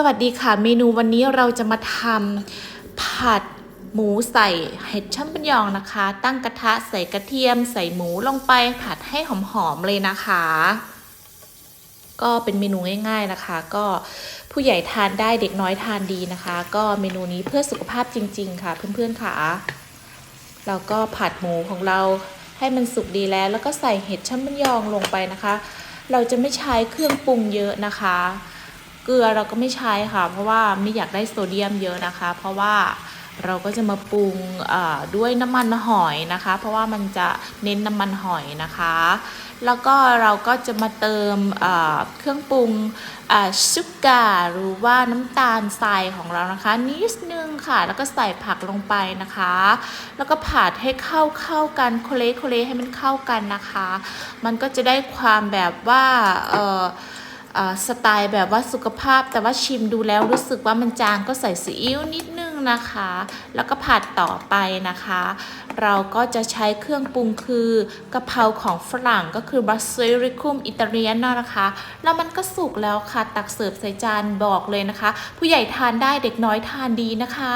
สวัสดีค่ะ เมนูวันนี้เราจะมาทำผัดหมูใส่เห็ดช่ำปะยองนะคะ ตั้งกระทะใส่กระเทียม ใส่หมูลงไปผัดให้หอมๆเลยนะคะ ก็เป็นเมนูง่ายๆนะคะ ก็ผู้ใหญ่ทานได้เด็กน้อยทานดีนะคะ ก็เมนูนี้เพื่อสุขภาพจริง ๆ ค่ะ เพื่อนๆค่ะเราก็ผัดหมูของเราให้มันสุกดีแล้ว แล้วก็ใส่เห็ดช่ำมันยองลงไปนะคะ เราจะไม่ใช้เครื่องปรุงเยอะนะคะ เกลือเราก็ไม่ใช้ค่ะ เพราะว่าไม่อยากได้โซเดียมเยอะนะคะ เพราะว่าเราก็จะมาปรุงด้วยน้ำมันหอยนะคะ เพราะว่ามันจะเน้นน้ำมันหอยนะคะ แล้วก็เราก็จะมาเติมเครื่องปรุงชุกกาหรือว่าน้ำตาลทรายของเรานะคะ นิดนึงค่ะ แล้วก็ใส่ผักลงไปนะคะ แล้วก็ผัดให้เข้าเข้ากันโคเลโคเลให้มันเข้ากันนะคะ มันก็จะได้ความแบบว่าเอออ่า สไตล์แบบว่าสุขภาพ แต่ว่าชิมดูแล้วรู้สึกว่ามันจางก็ใส่ซีอิ๊วนิดนึงนะคะ แล้วก็ผัดต่อไปนะคะ เราก็จะใช้เครื่องปรุงคือกะเพราของฝรั่งก็คือบ a ซิลิคุมอิตาเลียนนะคะ แล้วมันก็สุกแล้วค่ะ ตักเสิร์ฟใส่จานบอกเลยนะคะ ผู้ใหญ่ทานได้เด็กน้อยทานดีนะคะ